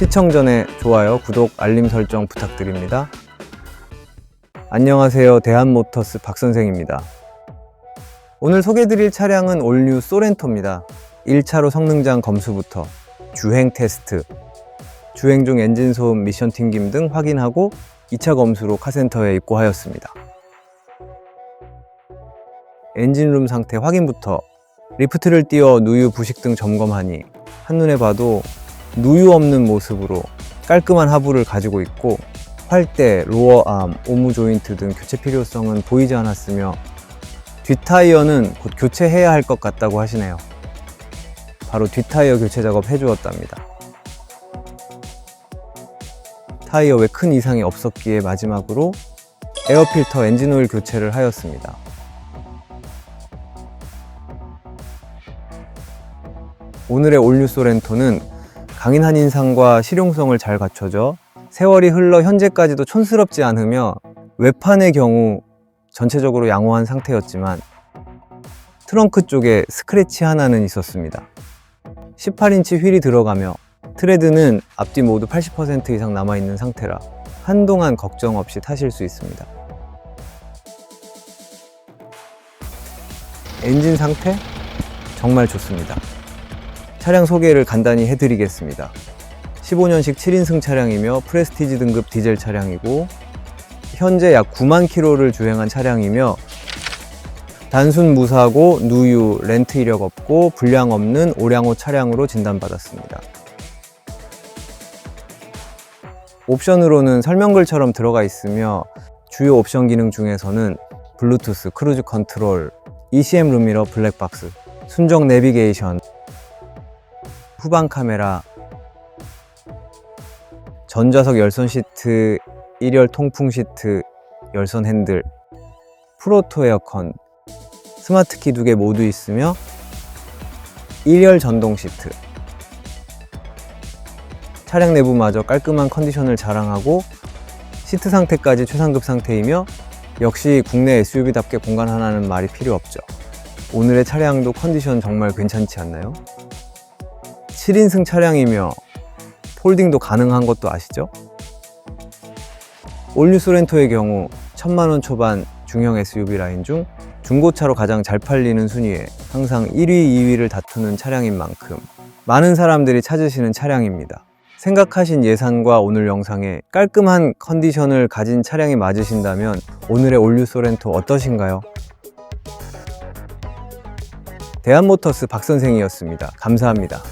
시청 전에 좋아요, 구독, 알림 설정 부탁드립니다. 안녕하세요. 대한모터스 박선생입니다. 오늘 소개드릴 차량은 올뉴 소렌토입니다. 1차로 성능장 검수부터 주행 테스트, 주행 중 엔진 소음, 미션 튕김 등 확인하고 2차 검수로 카센터에 입고하였습니다. 엔진룸 상태 확인부터 리프트를 띄워 누유 부식 등 점검하니 한눈에 봐도 누유 없는 모습으로 깔끔한 하부를 가지고 있고 활대, 로어암, 오무 조인트 등 교체 필요성은 보이지 않았으며 뒷타이어는 곧 교체해야 할 것 같다고 하시네요. 바로 뒷타이어 교체 작업 해주었답니다. 타이어 외 큰 이상이 없었기에 마지막으로 에어필터 엔진오일 교체를 하였습니다. 오늘의 올뉴 소렌토는 강인 한 인상과 실용성을 잘 갖춰져 세월이 흘러 현재까지도 촌스럽지 않으며 외판의 경우 전체적으로 양호한 상태였지만 트렁크 쪽에 스크래치 하나는 있었습니다. 18인치 휠이 들어가며 트레드는 앞뒤 모두 80% 이상 남아있는 상태라 한동안 걱정 없이 타실 수 있습니다. 엔진 상태 정말 좋습니다. 차량 소개를 간단히 해드리겠습니다. 15년식 7인승 차량이며 프레스티지 등급 디젤 차량이고 현재 약 9만 킬로를 주행한 차량이며 단순 무사고 누유, 렌트 이력 없고 불량 없는 오량호 차량으로 진단받았습니다. 옵션으로는 설명글처럼 들어가 있으며 주요 옵션 기능 중에서는 블루투스, 크루즈 컨트롤, ECM 룸미러 블랙박스, 순정 내비게이션, 후방 카메라, 전좌석 열선 시트, 1열 통풍 시트, 열선 핸들, 프로토 에어컨, 스마트 키 두 개 모두 있으며 1열 전동 시트. 차량 내부마저 깔끔한 컨디션을 자랑하고 시트 상태까지 최상급 상태이며 역시 국내 SUV답게 공간 하나는 말이 필요 없죠. 오늘의 차량도 컨디션 정말 괜찮지 않나요? 7인승 차량이며 폴딩도 가능한 것도 아시죠? 올뉴 소렌토의 경우 1000만원 초반 중형 SUV 라인 중 중고차로 가장 잘 팔리는 순위에 항상 1위, 2위를 다투는 차량인 만큼 많은 사람들이 찾으시는 차량입니다. 생각하신 예산과 오늘 영상에 깔끔한 컨디션을 가진 차량이 맞으신다면 오늘의 올뉴 소렌토 어떠신가요? 대한모터스 박선생이었습니다. 감사합니다.